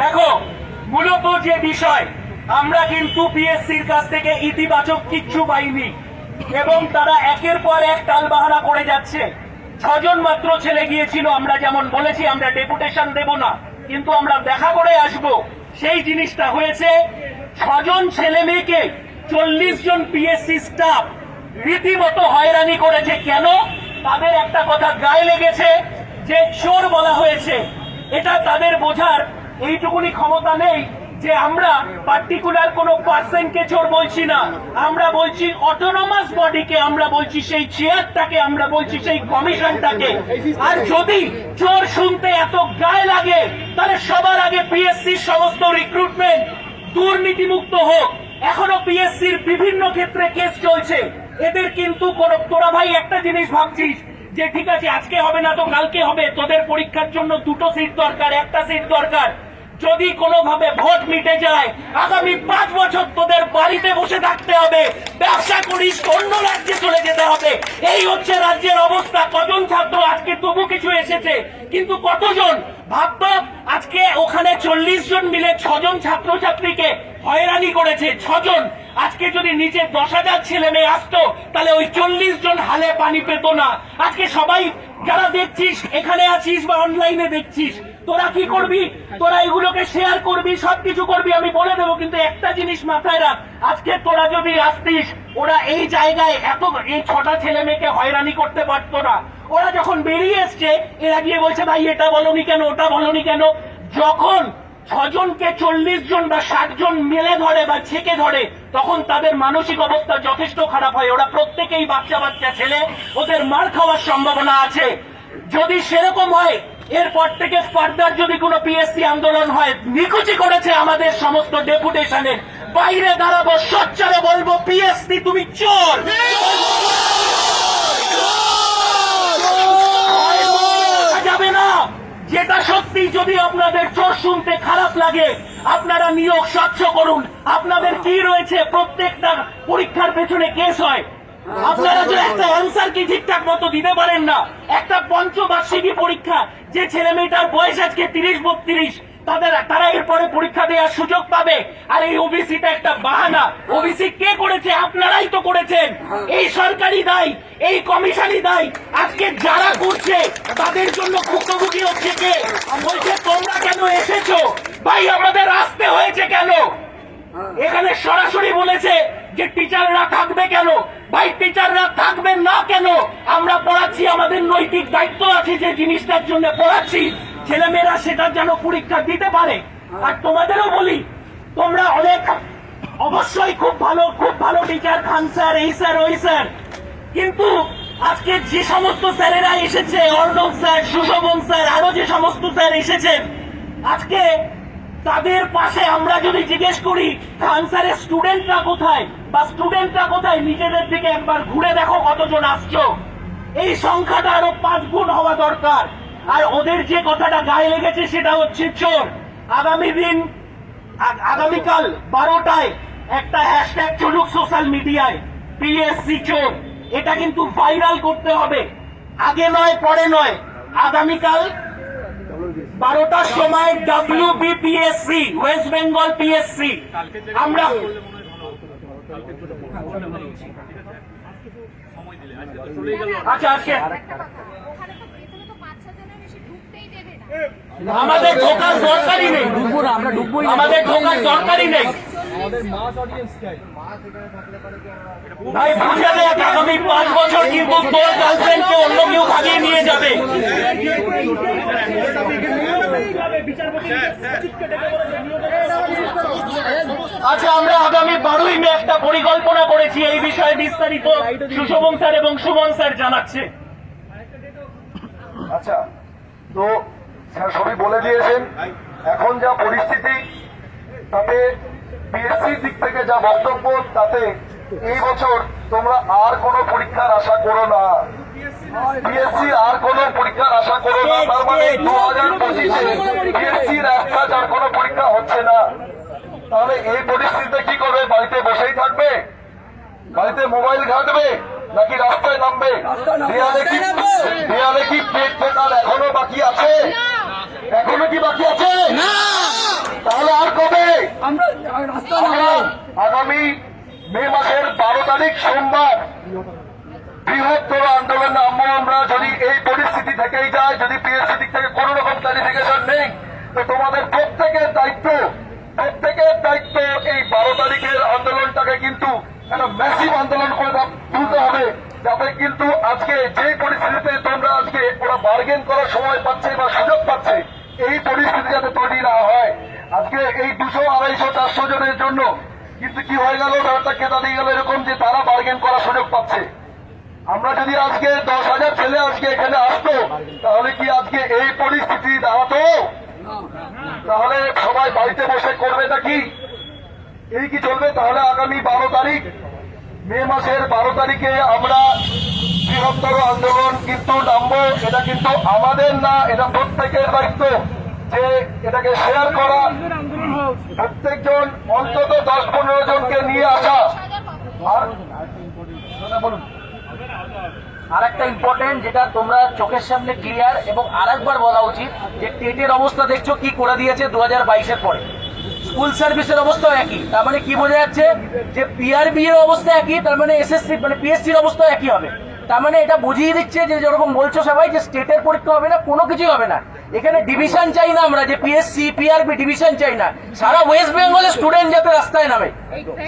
দেখো, মূলত যে বিষয়, আমরা কিন্তু পিএসসির কাছ থেকে ইতিবাচক কিচ্ছু পাইনি এবং তারা একের পর এক টালবাহানা করে যাচ্ছে। ছজন মাত্র ছেলে গিয়েছিল, আমরা যেমন বলেছি, আমরা ডেপুটেশন দেব না, কিন্তু আমরা দেখা করে আসব। সেই জিনিসটা হয়েছে, ছজন ছেলে মেয়েকে চল্লিশ জন পিএসসি স্টাফ রীতিমতো হয়রানি করেছে। কেন? তাদের একটা কথা গায়ে লেগেছে হয়েছে। এটা তাদের বোঝার এইটুকুনি ক্ষমতা নেই যে আমরা পার্টিকুলার কোনো পার্সনকে চোর বলছি না। আমরা বলছি অটোনমাস বডিকে আমরা বলছি, সেই চেয়ারটাকে আমরা বলছি, সেই কমিশনটাকে আর যদি চোর শুনতে এত গায়ে লাগে, তাহলে সবার আগে পিএসসির সমস্ত রিক্রুটমেন্ট দুর্নীতিমুক্ত হোক। এখনও পিএসসির বিভিন্ন ক্ষেত্রে কেস চলছে। এদের কিন্তু কোনো- তোরা ভাই একটা জিনিস ভাবছিস যে ঠিক আছে, আজকে হবে না তো কালকে হবে। তোদের পরীক্ষার জন্য দুটো সিট দরকার, একটা সিট দরকার। যদি কোনোভাবে ভোট মিটে যায়, আগামী পাঁচ বছর তোদের বাড়িতে বসে থাকতে হবে। ব্যবসা করিস, অন্য রাজ্যে চলে যেতে হবে। এই হচ্ছে রাজ্যের অবস্থা। কজন ছাত্র? আজকে তবু কিছু এসেছে। কিন্তু কতজন? ভাবতো আজকে ওখানে চল্লিশ জন মিলে ছজন ছাত্রছাত্রীকে হয়রানি করেছে ছজন। আজকে যদি নিচে দশ হাজার ছেলে মেয়ে আসতো, তাহলে ওই চল্লিশ জন হালে পানি পেত না। আজকে সবাই যারা দেখছিস, এখানে আছিস বা অনলাইনে দেখছিস, তোরা কি করবি? তোরা এগুলোকে শেয়ার করবি, সবকিছু করবি, আমি বলে দেবো, কিন্তু একটা জিনিস মাথায় রাখ। আজকে তোরা যদি আসতিস, ওরা এই জায়গায় এত, এই ছটা ছেলে মেয়েকে হয়রানি করতে পারতো না। ওরা যখন বেরিয়ে এসছে, এরা গিয়ে বলছে, ভাই, এটা বলনি কেন? ওটা বলনি কেন? যখন ছজনকে চল্লিশ জন বা ষাট জন মেলে ধরে বা ছেকে ধরে, তখন তাদের মানসিক অবস্থা যথেষ্ট খারাপ হয়। ওরা প্রত্যেকেই বাচ্চা বাচ্চা ছেলে, ওদের মার খাওয়ার সম্ভাবনা আছে। যদি সেরকম হয়, এরপর থেকে ফার্দার যদি কোনো পিএসসি আন্দোলন হয়, নিকুচি করেছে আমাদের সমস্ত ডেপুটেশনের। বাইরে দাঁড়াবো, সচ্চারে বলব পিএসসি তুমি চোর থাকা যাবে না যেটা সত্যি যদি আপনাদের চোর শুনতে খারাপ লাগে, আপনারা নিয়োগ স্বচ্ছ করুন। আপনাদের কি রয়েছে? প্রত্যেকটা পরীক্ষার পেছনে কেস হয়। আপনারা যে একটা অ্যান্সার কি ঠিকঠাক মতো দিতে পারেন না? একটা পঞ্চবার্ষিকী পরীক্ষা, যে ছেলে মেয়েটার বয়স আজকে তিরিশ, বত্রিশ তাদের তারা এরপরে পরীক্ষা দেওয়ার সুযোগ পাবে। আর এই ওবিসিটা একটা বাহানা। ওবিসি কে করেছে? আপনারাই তো করেছেন। এই সরকারি দায়, এই কমিশনই দায়। আজকে যারা করছে, তাদের জন্য ভুক্তভোগী হচ্ছে কে? বলছে, তোমরা কেন এসেছ? ভাই, আমাদের আসতে হয়েছে কেন? এখানে সরাসরি বলেছে যে, টিচাররা থাকবে কেন? ভাই, টিচাররা থাকবে না কেন? আমরা পড়াচ্ছি, আমাদের নৈতিক দায়িত্ব আছে যে জিনিসটার জন্য পড়াচ্ছি। ছেলেমেয়েরা সেটা যেন পরীক্ষা দিতে পারে। আর তোমাদেরও বলি, তোমরা অনেক, অবশ্যই খুব ভালো খুব ভালো টিচার খান স্যার, এই স্যার, ওই স্যার। কিন্তু আজকে যে সমস্ত স্যারেরা এসেছে, অর্ণব স্যার, সুশোভন স্যার, আরও যে সমস্ত স্যার এসেছেন আজকে তাদের পাশে আমরা যদি জিজ্ঞেস করি, খান স্যারের স্টুডেন্টরা কোথায়? বা স্টুডেন্টরা কোথায়? নিজেদের দিকে একবার ঘুরে দেখো কতজন আসছো। এই সংখ্যাটা আরও পাঁচ গুণ হওয়া দরকার। আর ওদের যে কথাটা গায়ে লেগেছে সেটা হচ্ছে চোর। আগামী দিন আগামীকাল বারোটায় একটা হ্যাশট্যাগ চলুক সোশ্যাল মিডিয়ায় পিএসসি চোর। এটা কিন্তু ভাইরাল করতে হবে। আগে নয় পরে নয়। আগামীকাল বারোটার সময় W BPSC West Bengal PSC আমরা আচ্ছা আজকে ওখানে তো ভেতরে তো বাচ্চা জনের বেশি ঢুকতেই দেবে না আমাদের ঢোকার দরকারই নেই। ঢুকবো না আমরা আমাদের ঢোকার দরকারই নেই। আগামী পাঁচ বছর গার্লফ্রেন্ডকে অন্য কেউ নিয়ে যাবে। আচ্ছা আমরা আগামী বারোই মে একটা পরিকল্পনা করেছি, এই বিষয়ে বিস্তারিত সুশোভন স্যার এবং সুমন স্যার জানাচ্ছে। আচ্ছা তো সবই বলে দিয়েছেন এখন যা পরিস্থিতি তাতে পিএসসির দিক থেকে যা বক্তব্য তাতে এই বছর তোমরা আর কোনো পরীক্ষার আশা করো না। পিএসসি আর কোনো পরীক্ষার আশা করো না তার মানে দু হাজার পঁচিশে পিএসসির একটা যার কোনো পরীক্ষা হচ্ছে না। তাহলে এই পরিস্থিতিতে কি করবে? বাড়িতে বসেই থাকবে? বাড়িতে মোবাইল ঘাটবে? নাকি রাস্তায় নামবে? দেয়ালে কি দেয়ালে কি পেট ফেটার এখনও এখনও কি বাকি আছে? না। তাহলে আর কবে? আমরা আগামী মে মাসের বারো তারিখ সোমবার বৃহত্তর আন্দোলন আমরা আমরা। যদি এই পরিস্থিতি থেকেই যায় যদি পিএসসি দিক থেকে কোন রকম ক্যালিফিকেশন নেই তো তোমাদের প্রত্যেকের দায়িত্ব প্রত্যেকের দায়িত্ব এই বারো তারিখের আন্দোলনটাকে কিন্তু একটা ম্যাসিভ আন্দোলন করে তুলতে হবে। যাতে কিন্তু আজকে যে পরিস্থিতিতে তোমরা আজকে ওরা বার্গেন করার সময় পাচ্ছে বা সুযোগ পাচ্ছে এই পরিস্থিতি যাতে তৈরি না হয়। আজকে এই দুশো আড়াইশো চারশো জনের জন্য কিন্তু কি হয়ে গেল? ব্যাপারটা কেতা দিয়ে গেল এরকম যে তারা বার্গেন করার সুযোগ পাচ্ছে। আমরা যদি আজকে দশ হাজার ছেলে আজকে এখানে আসতো, তাহলে কি আজকে এই পরিস্থিতি দাঁড়াতো? তাহলে সবাই বাড়িতে বসে করবে কি এই কি চলবে? তাহলে আগামী বারো তারিখ, মে মাসের বারো তারিখে আমরা বৃহত্তর আন্দোলন কিন্তু নামবো, এটা কিন্তু আমাদের না, এটা প্রত্যেকের দায়িত্ব যে এটাকে শেয়ার করা। প্রত্যেকজন, অন্তত দশ পনেরো জনকে নিয়ে আসা। বলুন আর একটা ইম্পর্টেন্ট যেটা তোমরা চোখের সামনে ক্লিয়ার এবং আরেকবার বলা উচিত যে টেটের অবস্থা দেখছ কি করে দিয়েছে দু হাজার বাইশের পরে। স্কুল সার্ভিসের অবস্থাও একই। তার মানে কি বোঝা যাচ্ছে যে পিআরবি এর অবস্থা একই, তার মানে এসএসসি মানে পিএসসির অবস্থা একই হবে। তার মানে এটা বুঝিয়ে দিচ্ছে যে যেরকম বলছো সবাই যে স্টেটের পরীক্ষা হবে না কোনো কিছু হবে না। এখানে ডিভিশন চাই না আমরা যে পিএসসি পিআরপি ডিভিশন চাই না। সারা ওয়েস্ট বেঙ্গলের স্টুডেন্ট যাতে রাস্তায় নামে।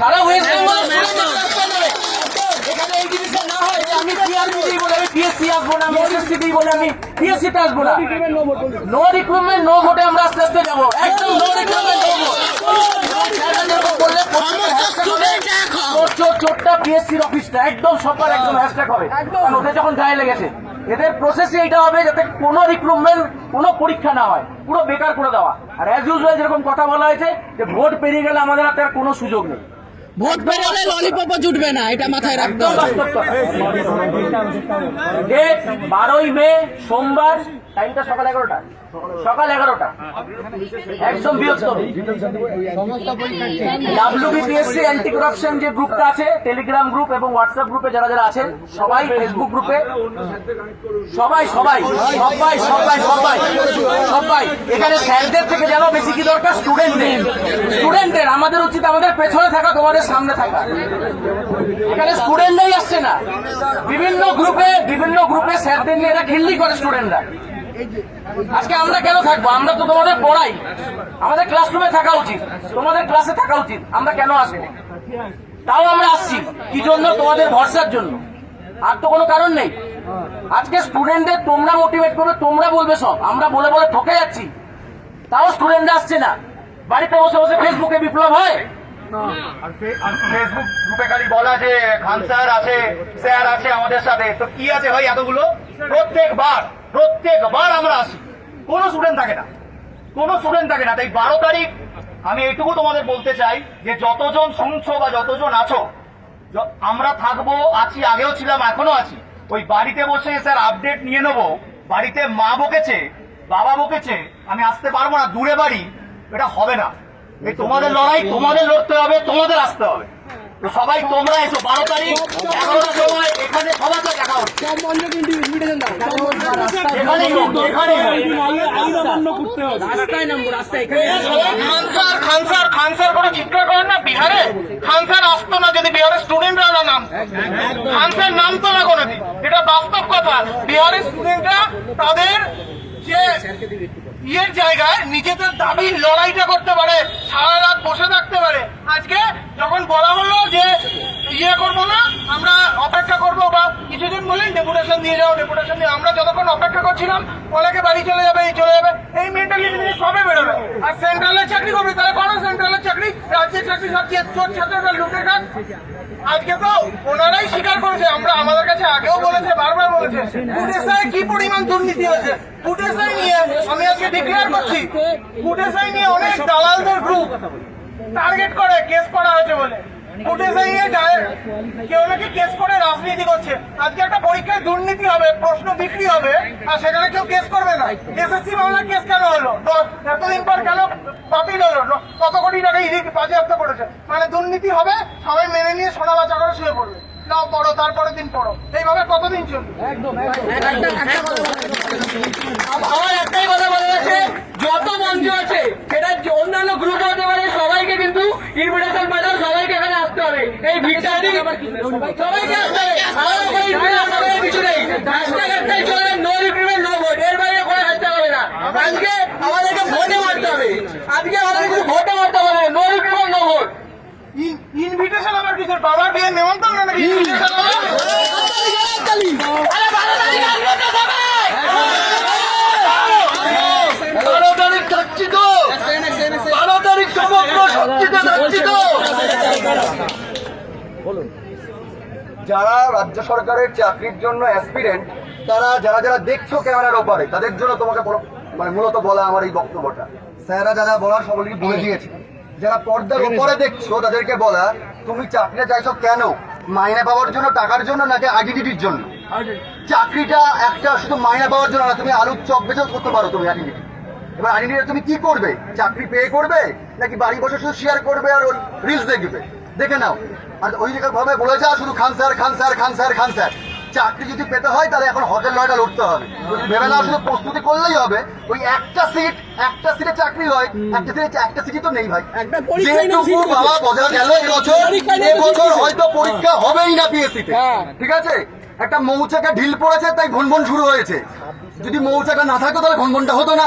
সারা ওয়েস্ট বেঙ্গলের স্টুডেন্ট যাতে রাস্তায় নামে। এখানে এই জিনিসটা না যে আমি পিআরবি দিই বলে আমি পিএসসি আসব না আমি এসএসসি দিই বলে আমি পিএসসি তে আসব না। নো রিক্রুটমেন্ট নো ভোটে আমরা আস্তে আস্তে যাব। একদম নো রিক্রুটমেন্ট নো ভোট চোরটা পিএসসির অফিসটা একদম সবার একদম হ্যাশট্যাগ হবে। কারণ ওদের যখন গায়ে লেগেছে এদের প্রসেসে এটা হবে যাতে কোনো রিক্রুটমেন্ট কোনো পরীক্ষা না হয়। পুরো বেকার করে দেওয়া। আর অ্যাজ ইউজুয়াল যেরকম কথা বলা হয়েছে যে ভোট পেরিয়ে গেলে আমাদের হাতে আর কোনো সুযোগ নেই। ভোট বেরোলে ললিপপ জুটবে না এটা মাথায় রাখতে হবে। বারোই মে সোমবার টাইমটা সকাল এগারোটা। সকাল এগারোটা। একদম বৃহত্তম ডাব্লিউবিপিএসসি অ্যান্টি করাপশন যে গ্রুপটা আছে টেলিগ্রাম গ্রুপ এবং হোয়াটসঅ্যাপ গ্রুপে যারা যারা আছেন, সবাই ফেসবুক গ্রুপে সবাই সবাই সবাই সবাই সবাই সবাই। এখানে স্যারদের থেকে যেন বেশি কি দরকার? স্টুডেন্টদের স্টুডেন্টদের আমাদের উচিত আমাদের পেছনে থাকা, তোমাদের সামনে থাকা। এখানে স্টুডেন্টরাই আসছে না। বিভিন্ন গ্রুপে বিভিন্ন গ্রুপে স্যারদের নিয়ে এরা খিল্লি করে স্টুডেন্টরা আজকে আমরা কেন থাকব? আমরা তো তোমাদের পড়াই। আমাদের ক্লাসরুমে থাকা উচিত। তোমাদের ক্লাসে থাকা উচিত। আমরা কেন আসব? তাও আমরা আসছি। কি জন্য? তোমাদের ভরসার জন্য। আর তো কোনো কারণ নেই। আজকে স্টুডেন্টদের তোমরা মোটিভেট করবে, তোমরা বলবে সব। আমরা বলে বলে ঠকে যাচ্ছি। তাও স্টুডেন্টরা আসছে না। বাড়িতে বসে বসে ফেসবুকে বিপ্লব হয়? ফেসবুক খান স্যার আছে স্যার আছে আমাদের সাথে। তো কি আছে ভাই এতগুলো? প্রত্যেকবার। প্রত্যেকবার আমরা আসি। কোনো স্টুডেন্ট থাকে না। কোনো স্টুডেন্ট থাকে না। তাই বারো তারিখ আমি এইটুকু তোমাদের বলতে চাই যে যতজন শুনছো বা যতজন আছো আমরা থাকব, আছি, আগেও ছিলাম, এখনও আছি। ওই বাড়িতে বসে স্যার আপডেট নিয়ে নেব। বাড়িতে মা বকেছে, বাবা বকেছে, আমি আসতে পারব না, দূরে বাড়ি, এটা হবে না। এই তোমাদের লড়াই, তোমাদের লড়তে হবে, তোমাদের আসতে হবে। সবাই তোমরা এসো, বারো তারিখ এখানে সবার বিহারে? খানসার আসতো না যদি বিহারের স্টুডেন্টরা নাম খানসার নামতো না কোনোদিন। এটা বাস্তব বিহারের স্টুডেন্টরা তাদের যে ইয়ের জায়গায় নিজেদের দাবির লড়াইটা করতে পারে, সারা রাত বসে থাকতে পারে। আজকে যখন বলা হলো যে ইয়ে করব না, আমরা অপেক্ষা করব বা কিছুদিন বলেন ডেপুটেশন দিয়ে যাও ডেপুটেশন দিয়ে আমরা যতক্ষণ অপেক্ষা করছিলাম অনেকে বাড়ি চলে যাবে, এই চলে যাবে। এই মেন্টালিটি নিয়ে কবে বেরোবে। আর সেন্ট্রালের চাকরি করবে, তাহলে করো সেন্ট্রালের চাকরি, রাজ্যের চাকরি সবচেয়ে চোর ছাত্ররা লুটে খান আজকে তো ওনারাই স্বীকার করেছে, আমরা আমাদের কাছে আগেও বলেছে, বারবার বলেছে। ফুটেসায় কি পরিমাণ দুর্নীতি হয়েছে? ফুটেসাই নিয়ে আমি আজকে ডিক্লেয়ার করছি ফুটেসাই নিয়ে অনেক দালালদের গ্রুপ টার্গেট করে কেস করা হয়েছে বলে। কেউ নাকি কেস করে রাজনীতি করছে। আজকে একটা পরীক্ষায় দুর্নীতি হবে প্রশ্ন বিক্রি হবে আর সেখানে কেউ কেস করবে না। এসএসসি কেস কেন হলো? তো এতদিন পর কেন বাতিল হলো? কত কোটি টাকা বাজেয়াপ্ত করেছে? মানে দুর্নীতি হবে সবাই মেনে নিয়ে সোনা বাঁচা করে শুয়ে পড়বে। নাও পড়ো তারপরের দিন পড়ো। এইভাবে কতদিন চলবে? আমার একটাই কথা বলা যাচ্ছে যত মঞ্চ আছে সেটা অন্যান্য গ্রুপ হতে পারে সবাইকে কিন্তু ইনভিটেশন পাঠাও সবাইকে এখানে আসতে হবে। এই ভিড়টা সবাইকে আসতে হবে। নিজের বাবার বিয়ে নাকি যারা রাজ্য সরকারের চাকরির জন্য অ্যাসপিরেন্ট তারা যারা যারা দেখছ ক্যামেরার ওপারে তাদের জন্য তোমাকে মানে মূলত বলা আমার এই বক্তব্যটা। স্যারা যারা বলার সকলকে বলে দিয়েছে। যারা পর্দার ওপরে দেখছ তাদেরকে বলা তুমি চাকরিটা চাইছো কেন? মাইনে পাওয়ার জন্য টাকার জন্য নাকি আইডেন্টিটির জন্য? চাকরিটা একটা শুধু মাইনে পাওয়ার জন্য না তুমি আলুর চপ বেচেও করতে পারো তুমি আইডেন্টিটি এবার আইডেন্টিটি তুমি কি করবে? চাকরি পে করবে নাকি বাড়ি বসে শুধু শেয়ার করবে আর ওই রিলস দেখবে? দেখে নাও। আর ওই জায়গায় ভাবে বলে যা শুধু Khan sir Khan sir Khan sir Khan sir চাকরি যদি পেতে হয় তাহলে এখন হোটেল লয়টা লড়তে হবে। ভেবে না শুধু প্রস্তুতি করলেই হবে। ওই একটা সিট একটা সিটে চাকরি হয় একটা সিটে একটা সিটই তো নেই ভাই। যেটুকু বাবা বোঝা গেল এবছর এবছর হয়তো পরীক্ষা হবেই না পিএসসিতে হ্যাঁ। ঠিক আছে? একটা মৌচাকে ঢিল পড়েছে তাই ঘনঘন শুরু হয়েছে। যদি মৌচাকা না থাকতো তাহলে ঘনঘনটা হতো না।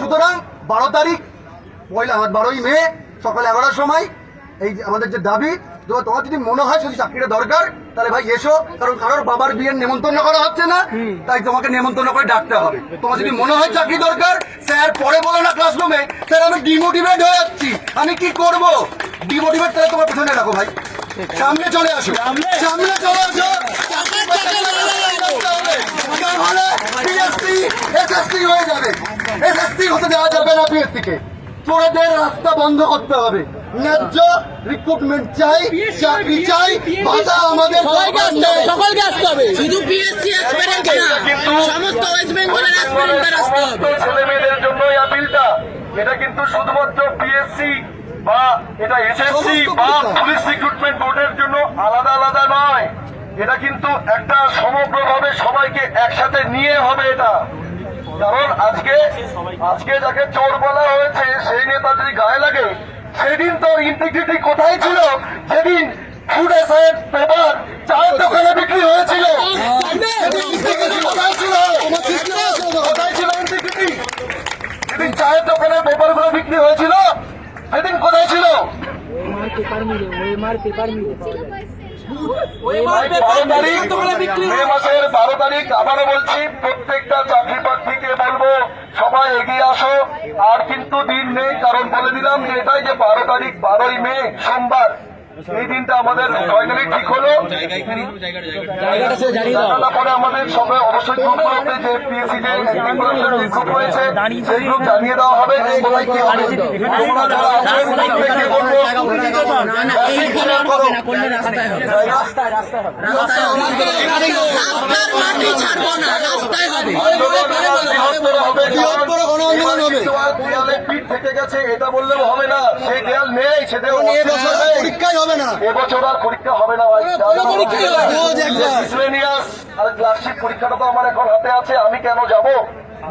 সুতরাং বারো তারিখ পয়লা বারোই মে সকাল এগারোটার সময় এই আমাদের যে দাবি তো তোমার যদি মনে হয় শুধু চাকরিটা দরকার তাহলে ভাই এসো কারণ কারোর বাবার বিয়ের নেমন্তন্ন করা হচ্ছে না তাই তোমাকে নেমন্তন্ন করে ডাকতে হবে। তোমার যদি মনে হয় চাকরি দরকার স্যার পরে বলো না ক্লাসরুমে স্যার আমি ডিমোটিভেট হয়ে যাচ্ছি আমি কি করব? ডিমোটিভেট তাহলে তোমার পেছনে রাখো ভাই। সামনে চলে আসো। সামনে? চলে আসো। তাহলে পিএসসি এসএসসি হয়ে যাবে। এসএসসি হতে দেওয়া যাবে না পিএসসি কে। চোরেদের রাস্তা বন্ধ করতে হবে। ন্যায্য রিক্রুটমেন্ট চাই চাকরি চাই ভাতা আমাদের সবাইকে আসতে হবে সকলকে আসতে হবে। শুধু পিএসসি অ্যাসপিরেন্ট না সমস্ত ওয়েস্ট বেঙ্গলের অ্যাসপিরেন্টদের আসতে হবে। ছেলে মেয়েদের জন্য এই আপিলটা এটা কিন্তু শুধুমাত্র পিএসসি বা এটা এসএসসি বা পুলিশ রিক্রুটমেন্ট বোর্ডের জন্য আলাদা আলাদা নয়। এটা কিন্তু একটা সমগ্রভাবে সবাইকে একসাথে নিয়ে হবে এটা। কারণ আজকে আজকে যাকে চোর বলা হয়েছে সেই নেতা যদি গায়ে লাগে সেদিন তোর ইন্টিগ্রিটি কোথায় ছিল? যেদিন ফুড এসাইড পেপার চায়ের দোকানে বিক্রি হয়েছিল। সেদিন কোথায় ছিল? কোথায় ছিল ইন্টিগ্রিটি? সেদিন চায়ের দোকানে পেপারগুলো বিক্রি হয়েছিল সেদিন কোথায় ছিল? বারো তারিখ মে মাসের বারো তারিখ আবারও বলছি প্রত্যেকটা চাকরি প্রার্থীকে বলব সবাই এগিয়ে আসো। আর কিন্তু দিন নেই, কারণ বলে দিলাম যে এটাই যে বারো তারিখ, বারোই মে, সোমবার। এই দিনটা আমাদের ফাইনালি ঠিক হলো। পরে আমাদের সবাই অবশ্যই গ্রুপগুলোতে যে পিএসসি যে গ্রুপ রয়েছে সেই গ্রুপ জানিয়ে দেওয়া হবে যে কোথায় কি হবে। পিঠ থেকে গেছে এটা বললেও হবে না। সেই দেয়াল নেই সে দেয়াল পরীক্ষাই হবে। না। এবছর আর পরীক্ষা হবে না ভাই। মিসলেনিয়াস আর ক্লাসিক পরীক্ষাটা তো আমার এখন হাতে আছে আমি কেন যাব?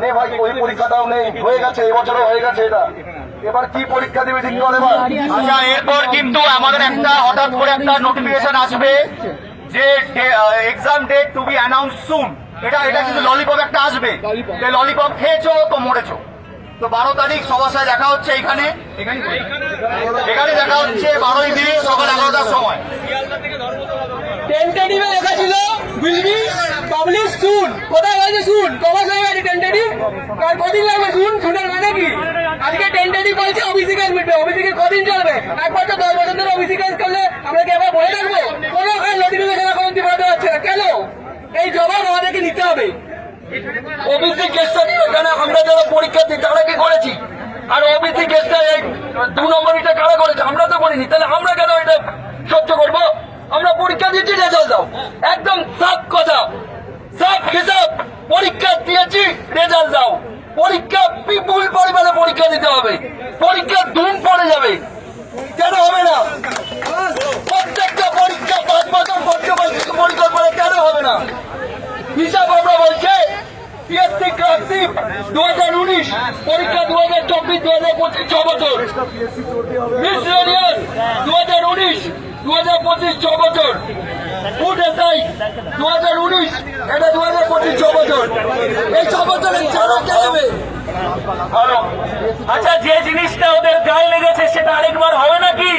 নে ভাই ওই পরীক্ষাটাও নেই। হয়ে গেছে এবছরও হয়ে গেছে এটা। এবার কি পরীক্ষা দিবে ঠিক করে আচ্ছা এরপর কিন্তু আমাদের একটা হঠাৎ করে একটা নোটিফিকেশন আসবে যে exam date to be announce soon এটা এটা কিন্তু ললিপপ একটা আসবে। ললিপপ খেয়েছো তো মরেছো। তো বারো তারিখ সবার সাথে দেখা হচ্ছে এখানে। এখানে দেখা হচ্ছে বারোই মে সকাল এগারোটার সময়। ছিল পাবলিশ কোথায় হয়েছে হয়ে কদিন লাগবে মানে কি? আজকে কদিন চলবে? একবার তো দশ বছর ধরে আমরা কি রাখব কোনো না। কেন? এই জবাব আমাদেরকে নিতে হবে। ওবিসি কেসটা এখানে আমরা যারা পরীক্ষা দিই, তারা কি করেছি? আর ওবিসি কেসটা দু নম্বরিটা কারা করেছে? আমরা তো করিনি। তাহলে আমরা কেন এটা সহ্য করব? আমরা পরীক্ষা দিয়েছি রেজাল্ট দাও। একদম সাফ কথা। সাফ হিসাব। পরীক্ষা দিয়েছি রেজাল্ট দাও। পরীক্ষা বিপুল পরিমাণে পরীক্ষা দিতে হবে। পরীক্ষা ধুম পড়ে যাবে। কেন হবে না? প্রত্যেকটা পরীক্ষা পাঁচ বছর পরিকল্পনা, কেন হবে না? হিসাব আমরা বলছে পিএসসি ক্লাসিক দু হাজার উনিশ পরীক্ষা দু হাজার চব্বিশ দু হাজার পঁচিশ ছ বছর। মিসলেনিয়াস দু হাজার উনিশ দু হাজার পঁচিশ ছ বছর। ফুড এসআই দু হাজার উনিশ এটা দু হাজার পঁচিশ ছ বছর। এই ছ বছরের ছাড়া কে ভালো আচ্ছা যে জিনিসটা ওদের গায়ে লেগেছে সেটা আরেকবার হবে নাকি?